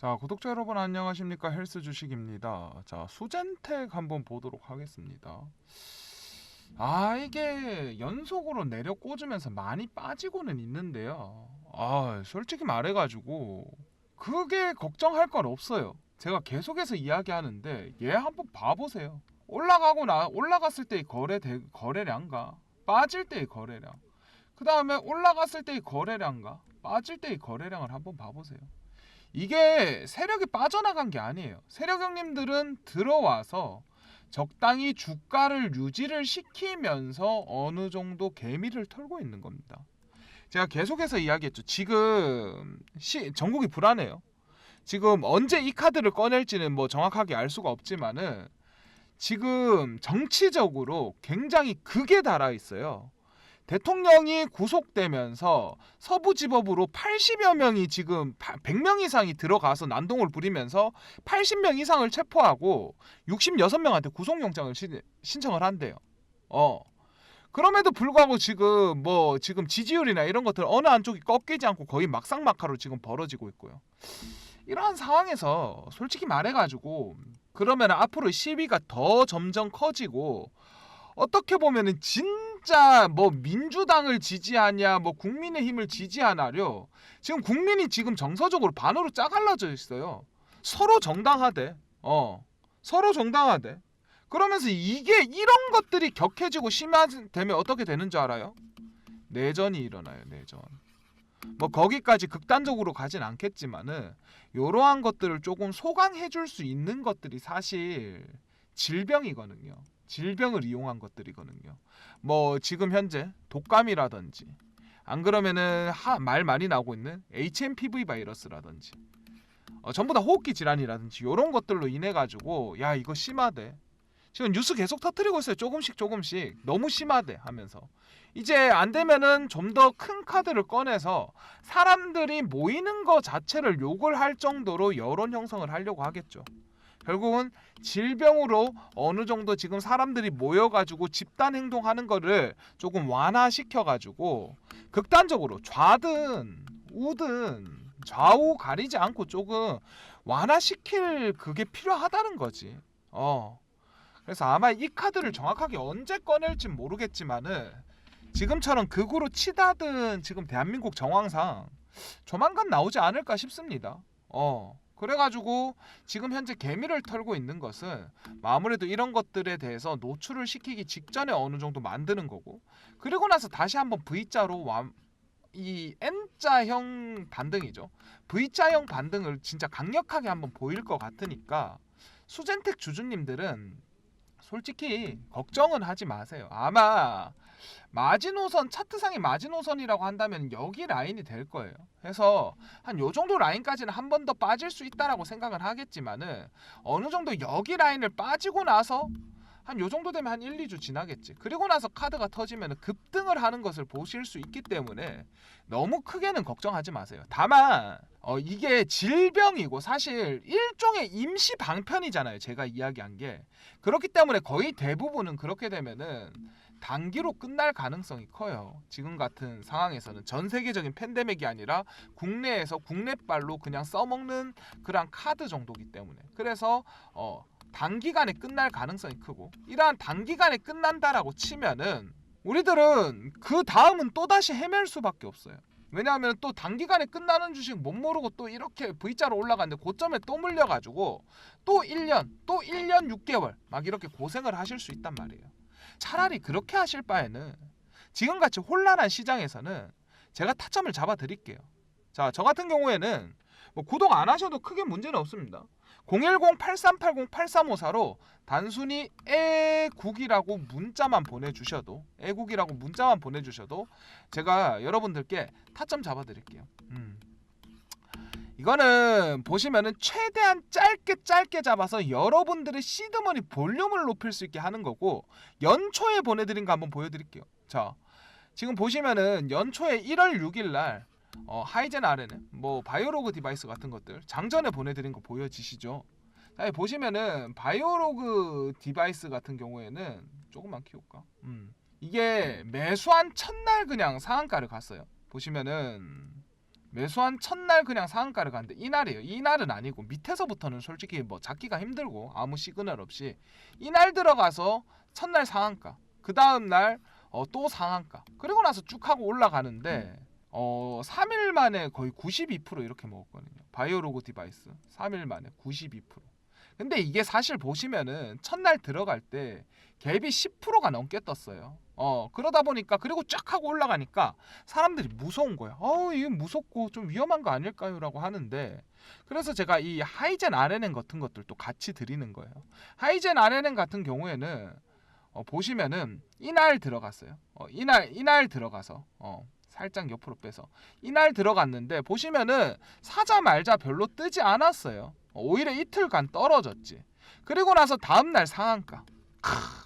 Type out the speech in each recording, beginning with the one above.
자, 구독자 여러분 안녕하십니까? 헬스 주식입니다. 자, 수젠텍 한번 보도록 하겠습니다. 아, 이게 연속으로 내려 꽂으면서 많이 빠지고는 있는데요. 아, 솔직히 말해 가지고 그게 걱정할 건 없어요. 제가 계속해서 이야기하는데 얘 한번 봐 보세요. 올라가고 나 올라갔을 때의 거래 대, 거래량과 빠질 때의 거래량, 그 다음에 올라갔을 때의 거래량과 빠질 때의 거래량을 한번 봐 보세요. 이게 세력이 빠져나간 게 아니에요. 세력 형님들은 들어와서 적당히 주가를 유지를 시키면서 어느 정도 개미를 털고 있는 겁니다. 제가 계속해서 이야기했죠. 지금 시, 전국이 불안해요. 지금 언제 이 카드를 꺼낼지는 뭐 정확하게 알 수가 없지만은 지금 정치적으로 굉장히 극에 달아 있어요. 대통령이 구속되면서 서부지법으로 80여 명이 지금 100명 이상이 들어가서 난동을 부리면서 80명 이상을 체포하고 66명한테 구속영장을 신, 신청을 한대요. 어. 그럼에도 불구하고 지금 뭐 지금 지지율이나 이런 것들 어느 한쪽이 꺾이지 않고 거의 막상막하로 지금 벌어지고 있고요. 이러한 상황에서 솔직히 말해가지고 그러면 앞으로 시위가 더 점점 커지고 어떻게 보면은 진 짜 뭐 민주당을 지지하냐 뭐 국민의힘을 지지하나요? 지금 국민이 지금 정서적으로 반으로 짜갈라져 있어요. 서로 정당하대. 어. 서로 정당하대. 그러면서 이게 이런 것들이 격해지고 심화되면 어떻게 되는 줄 알아요? 내전이 일어나요 내전. 뭐 거기까지 극단적으로 가진 않겠지만은 이러한 것들을 조금 소강해 줄 수 있는 것들이 사실 질병이거든요. 질병을 이용한 것들이거든요. 뭐 지금 현재 독감이라든지 안 그러면은 하, 말 많이 나오고 있는 HMPV 바이러스라든지 어, 전부 다 호흡기 질환이라든지 이런 것들로 인해 가지고 야 이거 심하대. 지금 뉴스 계속 터트리고 있어요. 조금씩 조금씩 너무 심하대 하면서 이제 안 되면은 좀 더 큰 카드를 꺼내서 사람들이 모이는 거 자체를 욕을 할 정도로 여론 형성을 하려고 하겠죠. 결국은 질병으로 어느 정도 지금 사람들이 모여가지고 집단 행동하는 거를 조금 완화시켜가지고 극단적으로 좌든 우든 좌우 가리지 않고 조금 완화시킬 그게 필요하다는 거지. 어. 그래서 아마 이 카드를 정확하게 언제 꺼낼지 모르겠지만은 지금처럼 극으로 치다든 지금 대한민국 정황상 조만간 나오지 않을까 싶습니다. 어. 그래가지고 지금 현재 개미를 털고 있는 것은 아무래도 이런 것들에 대해서 노출을 시키기 직전에 어느 정도 만드는 거고 그리고 나서 다시 한번 V자로 완, 이 N자형 반등이죠. V자형 반등을 진짜 강력하게 한번 보일 것 같으니까 수젠텍 주주님들은 솔직히 걱정은 하지 마세요. 아마 마지노선 차트상의 마지노선이라고 한다면 여기 라인이 될 거예요. 그래서 한 요 정도 라인까지는 한 번 더 빠질 수 있다라고 생각을 하겠지만은 어느 정도 여기 라인을 빠지고 나서 한 요 정도 되면 한 1, 2주 지나겠지. 그리고 나서 카드가 터지면 급등을 하는 것을 보실 수 있기 때문에 너무 크게는 걱정하지 마세요. 다만 어, 이게 질병이고 사실 일종의 임시 방편이잖아요. 제가 이야기한 게 그렇기 때문에 거의 대부분은 그렇게 되면은 단기로 끝날 가능성이 커요. 지금 같은 상황에서는 전 세계적인 팬데믹이 아니라 국내에서 국내발로 그냥 써먹는 그런 카드 정도기 때문에 그래서 어, 단기간에 끝날 가능성이 크고 이러한 단기간에 끝난다라고 치면은 우리들은 그 다음은 또 다시 헤맬 수밖에 없어요. 왜냐하면 또 단기간에 끝나는 주식 못 모르고 또 이렇게 V자로 올라갔는데 고점에 또 물려가지고 또 1년, 또 1년 6개월 막 이렇게 고생을 하실 수 있단 말이에요. 차라리 그렇게 하실 바에는 지금같이 혼란한 시장에서는 제가 타점을 잡아 드릴게요. 자, 저 같은 경우에는 뭐 구독 안 하셔도 크게 문제는 없습니다. 010-8380-8354로 단순히 애국이라고 문자만 보내주셔도 애국이라고 문자만 보내주셔도 제가 여러분들께 타점 잡아드릴게요. 음. 이거는 보시면은 최대한 짧게 짧게 잡아서 여러분들의 시드머니 볼륨을 높일 수 있게 하는 거고 연초에 보내드린 거 한번 보여드릴게요. 자, 지금 보시면은 연초에 1월 6일 날 어, 하이젠 아래는 뭐 바이오로그 디바이스 같은 것들 장전에 보내드린 거 보여지시죠? 자, 보시면은 바이오로그 디바이스 같은 경우에는 조금만 키울까? 음. 이게 매수한 첫날 그냥 상한가를 갔어요. 보시면은 매수한 첫날 그냥 상한가를 갔는데 이날이에요. 이날은 아니고 밑에서부터는 솔직히 뭐 잡기가 힘들고 아무 시그널 없이 이날 들어가서 첫날 상한가 그 다음 날 어, 또 상한가 그리고 나서 쭉 하고 올라가는데 어 3일 만에 거의 92% 이렇게 먹었거든요. 바이오로그 디바이스 3일 만에 92%. 근데 이게 사실 보시면은 첫날 들어갈 때 갭이 10%가 넘게 떴어요. 어 그러다 보니까 그리고 쫙 하고 올라가니까 사람들이 무서운 거야. 어 이거 무섭고 좀 위험한 거 아닐까요라고 하는데 그래서 제가 이 하이젠 RNN 같은 것들도 같이 드리는 거예요. 하이젠 RNN 같은 경우에는 어, 보시면은 이날 들어갔어요. 어, 이날 이날 들어가서 어, 살짝 옆으로 빼서 이날 들어갔는데 보시면은 사자 말자 별로 뜨지 않았어요. 어, 오히려 이틀간 떨어졌지. 그리고 나서 다음 날 상한가. 크.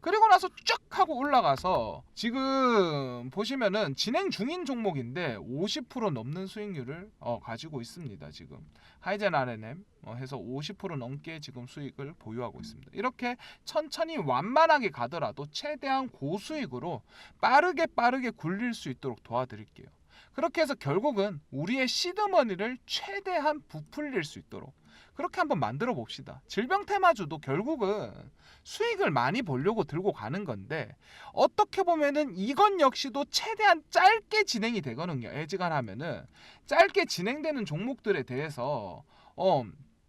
그리고 나서 쭉 하고 올라가서 지금 보시면은 진행 중인 종목인데 50% 넘는 수익률을 어, 가지고 있습니다. 지금 하이젠 RNM 어, 해서 50% 넘게 지금 수익을 보유하고 있습니다. 이렇게 천천히 완만하게 가더라도 최대한 고수익으로 빠르게 빠르게 굴릴 수 있도록 도와드릴게요. 그렇게 해서 결국은 우리의 시드머니를 최대한 부풀릴 수 있도록 그렇게 한번 만들어 봅시다. 질병 테마주도 결국은 수익을 많이 보려고 들고 가는 건데 어떻게 보면은 이건 역시도 최대한 짧게 진행이 되거든요. 애지간하면은 짧게 진행되는 종목들에 대해서 어,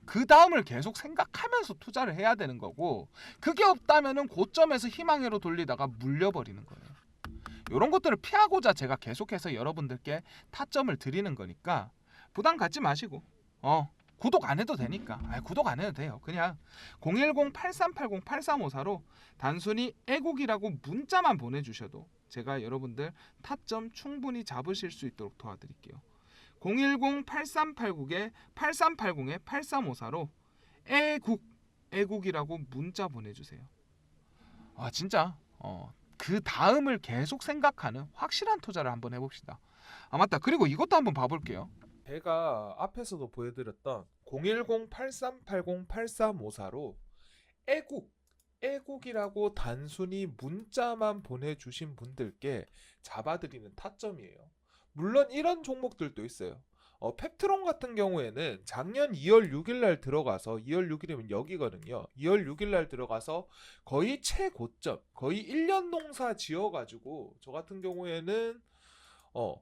그 다음을 계속 생각하면서 투자를 해야 되는 거고 그게 없다면은 고점에서 희망회로 돌리다가 물려버리는 거예요. 이런 것들을 피하고자 제가 계속해서 여러분들께 타점을 드리는 거니까 부담 갖지 마시고 어 구독 안 해도 되니까. 아 구독 안 해도 돼요. 그냥 010-8380-8354로 단순히 애국이라고 문자만 보내주셔도 제가 여러분들 타점 충분히 잡으실 수 있도록 도와드릴게요. 010-8389에 8380에 8354로 애국 애국이라고 문자 보내주세요. 아 진짜? 어, 그 다음을 계속 생각하는 확실한 투자를 한번 해봅시다. 아 맞다. 그리고 이것도 한번 봐볼게요 제가 앞에서도 보여드렸던 010-8380-8354로 애국, 애국이라고 단순히 문자만 보내주신 분들께 잡아드리는 타점이에요. 물론 이런 종목들도 있어요. 어, 펩트론 같은 경우에는 작년 2월 6일 날 들어가서 2월 6일이면 여기거든요. 2월 6일 날 들어가서 거의 최고점, 거의 1년 농사 지어 가지고 저 같은 경우에는 어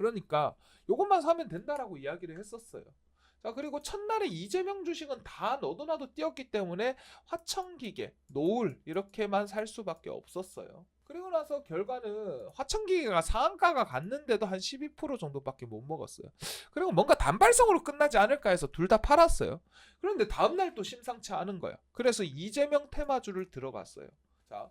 그러니까 요것만 사면 된다라고 이야기를 했었어요. 자 그리고 첫날에 이재명 주식은 다 너도 나도 뛰었기 때문에 화천기계, 노을 이렇게만 살 수밖에 없었어요. 그리고 나서 결과는 화천기계가 상한가가 갔는데도 한 12% 정도밖에 못 먹었어요. 그리고 뭔가 단발성으로 끝나지 않을까 해서 둘 다 팔았어요. 그런데 다음날 또 심상치 않은 거야. 그래서 이재명 테마주를 들어갔어요. 자,